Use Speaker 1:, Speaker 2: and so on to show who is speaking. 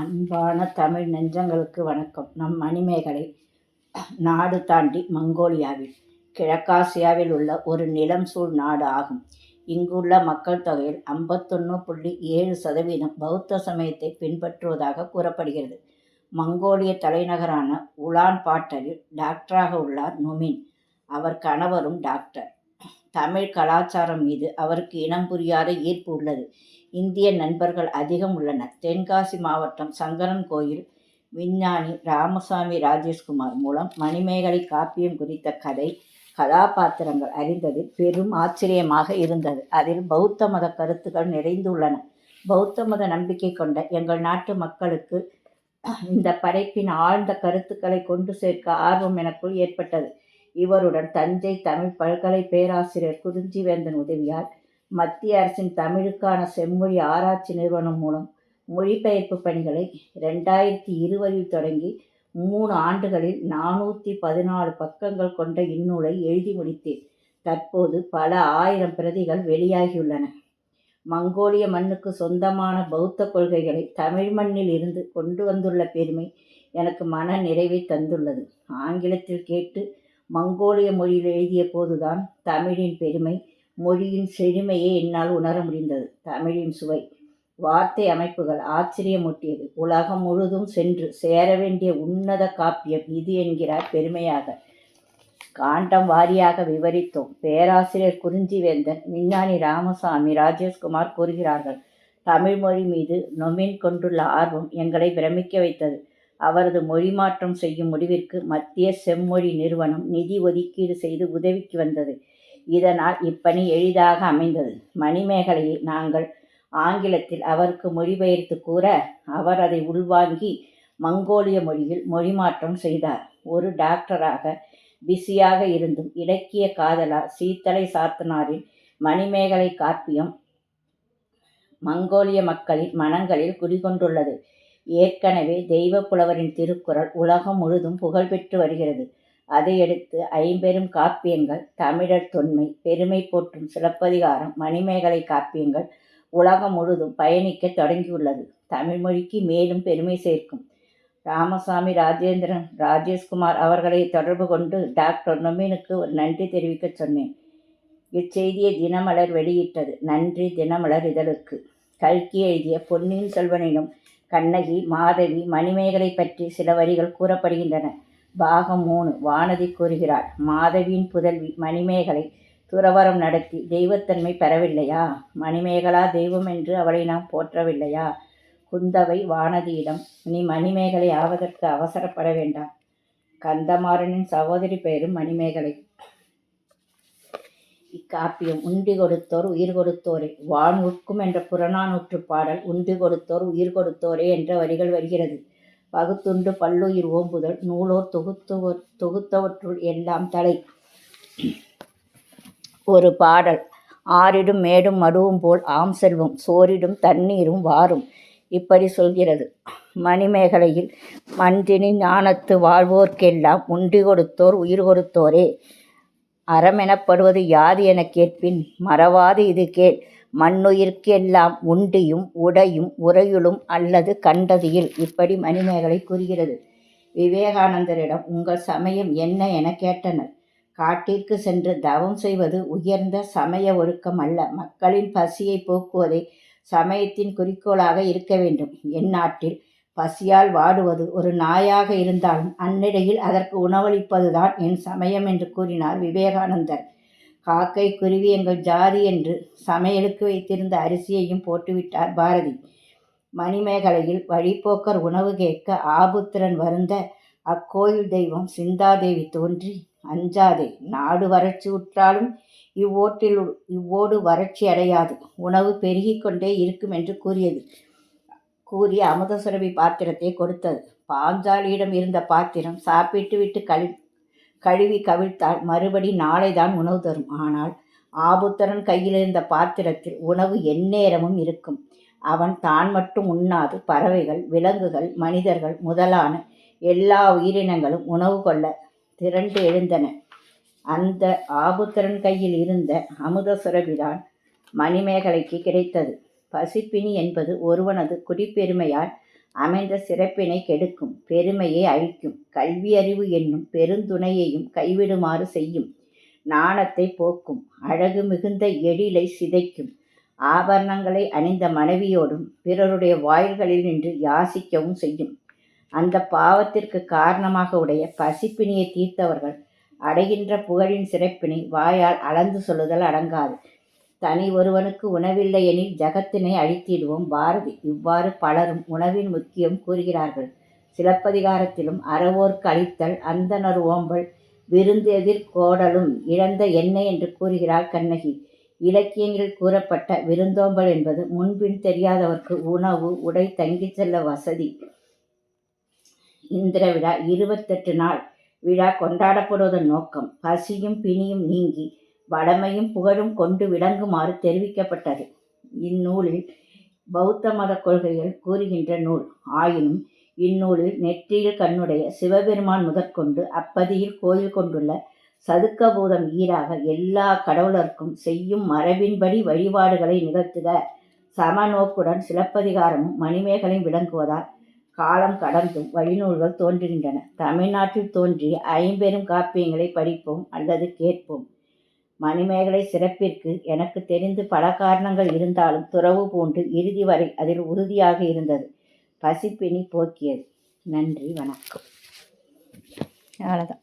Speaker 1: அன்பான தமிழ் நெஞ்சங்களுக்கு வணக்கம். நம் மணிமேகலை நாடு தாண்டி மங்கோலியாவில் கிழக்காசியாவில் உள்ள ஒரு நிலம் சூழ் நாடு ஆகும். இங்குள்ள மக்கள் தொகையில் ஐம்பத்தொன்று புள்ளி ஏழு சதவீதம் பௌத்த சமயத்தை பின்பற்றுவதாக கூறப்படுகிறது. மங்கோலிய தலைநகரான உலான் பாட்டரில் டாக்டராக உள்ளார் நொமின். அவர் கணவரும் டாக்டர். தமிழ் கலாச்சாரம் மீது அவருக்கு இனம் புரியாத ஈர்ப்பு உள்ளது. இந்திய நண்பர்கள் அதிகம் உள்ளனர். தென்காசி மாவட்டம் சங்கரன் கோயில் விஞ்ஞானி ராமசாமி ராஜேஷ்குமார் மூலம் மணிமேகலை காப்பியம் குறித்த கதை கதாபாத்திரங்கள் அறிந்தது பெரும் ஆச்சரியமாக இருந்தது. அதில் பௌத்த மத கருத்துக்கள் நிறைந்துள்ளன. பௌத்த மத நம்பிக்கை கொண்ட எங்கள் நாட்டு மக்களுக்கு இந்த படைப்பின் ஆழ்ந்த கருத்துக்களை கொண்டு சேர்க்க ஆர்வம் எனக்குள் ஏற்பட்டது. இவருடன் தஞ்சை தமிழ் பல்கலை பேராசிரியர் குறிஞ்சிவேந்தன் உதவியால் மத்திய அரசின் தமிழுக்கான செம்மொழி ஆராய்ச்சி நிறுவனம் மூலம் மொழிபெயர்ப்பு பணிகளை ரெண்டாயிரத்தி இருபதில் தொடங்கி மூணு ஆண்டுகளில் நானூற்றி பதினாலு பக்கங்கள் கொண்ட இந்நூலை எழுதி முடித்தேன். தற்போது பல ஆயிரம் பிரதிகள் வெளியாகியுள்ளன. மங்கோலிய மண்ணுக்கு சொந்தமான பௌத்த கொள்கைகளை தமிழ் மண்ணில் இருந்து கொண்டு வந்துள்ள பெருமை எனக்கு மன நிறைவை தந்துள்ளது. ஆங்கிலத்தில் கேட்டு மங்கோலிய மொழியில் எழுதிய போதுதான் தமிழின் பெருமை மொழியின் செழுமையை என்னால் உணர முடிந்தது. தமிழின் சுவை வார்த்தை அமைப்புகள் ஆச்சரியமூட்டியது. உலகம் முழுதும் சென்று சேர வேண்டிய உன்னத காப்பியம் இது என்கிறார் பெருமையாக. காண்டம் வாரியாக விவரித்தோம். பேராசிரியர் குறிஞ்சிவேந்தன் விஞ்ஞானி ராமசாமி ராஜேஷ்குமார் கூறுகிறார்கள் தமிழ் மொழி மீது நொமின் கொண்டுள்ள ஆர்வம் எங்களை பிரமிக்க வைத்தது. அவரது மொழிமாற்றம் செய்யும் முடிவிற்கு மத்திய செம்மொழி நிறுவனம் நிதி ஒதுக்கீடு செய்து உதவிக்கு வந்தது. இதனால் இப்பணி எளிதாக அமைந்தது. மணிமேகலையை நாங்கள் ஆங்கிலத்தில் அவருக்கு மொழிபெயர்த்து கூற அவர் அதை உள்வாங்கி மங்கோலிய மொழியில் மொழிமாற்றம் செய்தார். ஒரு டாக்டராக பிஸியாக இருந்தும் இலக்கிய காதலார் சீத்தலை சாத்தனாரின் மணிமேகலை காப்பியம் மங்கோலிய மக்களின் மனங்களில் குடிகொண்டுள்ளது. ஏற்கனவே தெய்வ புலவரின் திருக்குறள் உலகம் முழுதும் புகழ்பெற்று வருகிறது. அதையடுத்து ஐம்பெரும் காப்பியங்கள் தமிழர் தொன்மை பெருமை போற்றும் சிலப்பதிகாரம் மணிமேகலை காப்பியங்கள் உலகம் முழுதும் பயணிக்க தொடங்கியுள்ளது. தமிழ்மொழிக்கு மேலும் பெருமை சேர்க்கும். ராமசாமி ராஜேந்திரன் ராஜேஷ்குமார் அவர்களை தொடர்பு கொண்டு டாக்டர் நொமினுக்கு ஒரு நன்றி தெரிவிக்க சொன்னேன். இச்செய்தியை தினமலர் வெளியிட்டது. நன்றி தினமலர் இதழுக்கு. கல்கி எழுதிய பொன்னியின் செல்வனிலும் கண்ணகி மாதவி மணிமேகலை பற்றி சில வரிகள் கூறப்படுகின்றன. பாகம் மூணு வானதி கூறுகிறாள். மாதவியின் புதல்வி மணிமேகலை துறவரம் நடத்தி தெய்வத்தன்மை பெறவில்லையா? மணிமேகலா தெய்வம் என்று அவளை நாம் போற்றவில்லையா? குந்தவை வானதியிடம் நீ மணிமேகலை ஆவதற்கு அவசரப்பட வேண்டாம். கந்தமாறனின் சகோதரி பெயரும் மணிமேகலை. இக்காப்பியம் உண்டி கொடுத்தோர் உயிர் கொடுத்தோரே. வான் உட்கும் என்ற புறநானூற்று பாடல் உண்டி கொடுத்தோர் உயிர் கொடுத்தோரே என்ற வரிகள் வருகிறது. பகுத்துண்டு பல்லுயிர் ஓம்புதல் நூலோர் தொகுத்துவர் தொகுத்தவற்றுள் எல்லாம் தலை. ஒரு பாடல் ஆறிடும் மேடும் மடுவும் போல் ஆம் செல்வம் சோரிடும் தண்ணீரும் வாரும். இப்படி சொல்கிறது. மணிமேகலையில் மன்றினி ஞானத்து வாழ்வோர்க்கெல்லாம் உண்டி கொடுத்தோர் உயிர் கொடுத்தோரே. அறம் எனப்படுவது யாது எனக் கேட்பின்? மறவாது இது கேள். மண்ணுயிர்க்கெல்லாம் உண்டியும் உடையும் உறையுளும் அல்லது கண்டதியில். இப்படி மணிமேகலை கூறுகிறது. விவேகானந்தரிடம் உங்கள் சமயம் என்ன என கேட்டனர். காட்டிற்கு சென்று தவம் செய்வது உயர்ந்த சமய ஒழுக்கம் அல்ல. மக்களின் பசியை போக்குவதே சமயத்தின் குறிக்கோளாக இருக்க வேண்டும். என் நாட்டில் பசியால் வாடுவது ஒரு நாயாக இருந்தாலும் அந்நிலையில் அதற்கு உணவளிப்பதுதான் என் சமயம் என்று கூறினார் விவேகானந்தர். காக்கை குருவி எங்கள் ஜாதி என்று சமையலுக்கு வைத்திருந்த அரிசியையும் போட்டுவிட்டார் பாரதி. மணிமேகலையில் வழிப்போக்கர் உணவு கேட்க ஆபுத்திரன் வருந்த அக்கோயில் தெய்வம் சிந்தாதேவி தோன்றி அஞ்சாதே நாடு வறட்சி உற்றாலும் இவ்வோட்டில் இவ்வோடு வறட்சி அடையாது. உணவு பெருகிக் கொண்டே இருக்கும் என்று கூறியது. கூறி அமுதசுரபி பாத்திரத்தை கொடுத்தது. பாஞ்சாலியிடம் இருந்த பாத்திரம் சாப்பிட்டு விட்டு கழி கழுவி கவிழ்த்தால் மறுபடி நாளைதான் உணவு தரும். ஆனால் ஆபுத்தரன் கையில் இருந்த பாத்திரத்தில் உணவு எந்நேரமும் இருக்கும். அவன் தான் மட்டும் உண்ணாது. பறவைகள் விலங்குகள் மனிதர்கள் முதலான எல்லா உயிரினங்களும் உணவு கொள்ள திரண்டு எழுந்தன. அந்த ஆபுத்திரன் கையில் இருந்த அமுத சுரபிதான் மணிமேகலைக்கு கிடைத்தது. பசிப்பினி என்பது ஒருவனது குடிப்பெருமையால் அமைந்த சிறப்பினை கெடுக்கும் பெருமையை அழிக்கும். கல்வியறிவு என்னும் பெருந்துணையையும் கைவிடுமாறு செய்யும். நாணத்தை போக்கும் அழகு மிகுந்த எழிலை சிதைக்கும். ஆபரணங்களை அணிந்த மனைவியோடும் பிறருடைய வாயில்களில் நின்று யாசிக்கவும் செய்யும். அந்த பாவத்திற்கு காரணமாக உடைய பசிப்பினியை தீர்த்தவர்கள் அடைகின்ற புகழின் சிறப்பினை வாயால் அளந்து சொல்லுதல் அடங்காது. தனி ஒருவனுக்கு உணவில்லை எனில் ஜகத்தினை அழித்திடுவோம். பாரதி இவ்வாறு பலரும் உணவின் முக்கியம் கூறுகிறார்கள். சிலப்பதிகாரத்திலும் அறவோர்க்கு அழித்தல் அந்தனர் ஓம்பல் விருந்து எதிர் கோடலும் இழந்த எண்ணெய் என்று கூறுகிறாள் கண்ணகி. இலக்கியங்களில் கூறப்பட்ட விருந்தோம்பல் என்பது முன்பின் தெரியாதவர்க்கு உணவு உடை தங்கிச் செல்ல வசதி. இந்திர விழா இருபத்தெட்டு நாள் விழா கொண்டாடப்படுவதன் நோக்கம் பசியும் பிணியும் நீங்கி வளமையும் புகழும் கொண்டு விளங்குமாறு தெரிவிக்கப்பட்டது. இந்நூலில் பௌத்த மத கொள்கைகள் கூறுகின்ற நூல். ஆயினும் இந்நூலில் நெற்றியில் கண்ணுடைய சிவபெருமான் முதற்கொண்டு அப்பதியில் கோயில் கொண்டுள்ள சதுக்கபூதம் ஈராக எல்லா கடவுளர்க்கும் செய்யும் மரபின்படி வழிபாடுகளை நிகழ்த்துக. சமநோக்குடன் சிலப்பதிகாரமும் மணிமேகலையும் விளங்குவதால் காலம் கடந்தும் வழிநூல்கள் தோன்றுகின்றன. தமிழ்நாட்டில் தோன்றிய ஐம்பெரும் காப்பியங்களை படிப்போம் அல்லது கேட்போம். மணிமேகலை சிறப்பிற்கு எனக்கு தெரிந்து பல காரணங்கள் இருந்தாலும் துறவு பூண்டு இறுதி வரை அதில் உறுதியாக இருந்தது. பசிப்பினி போக்கியது. நன்றி வணக்கம். அவ்வளோதான்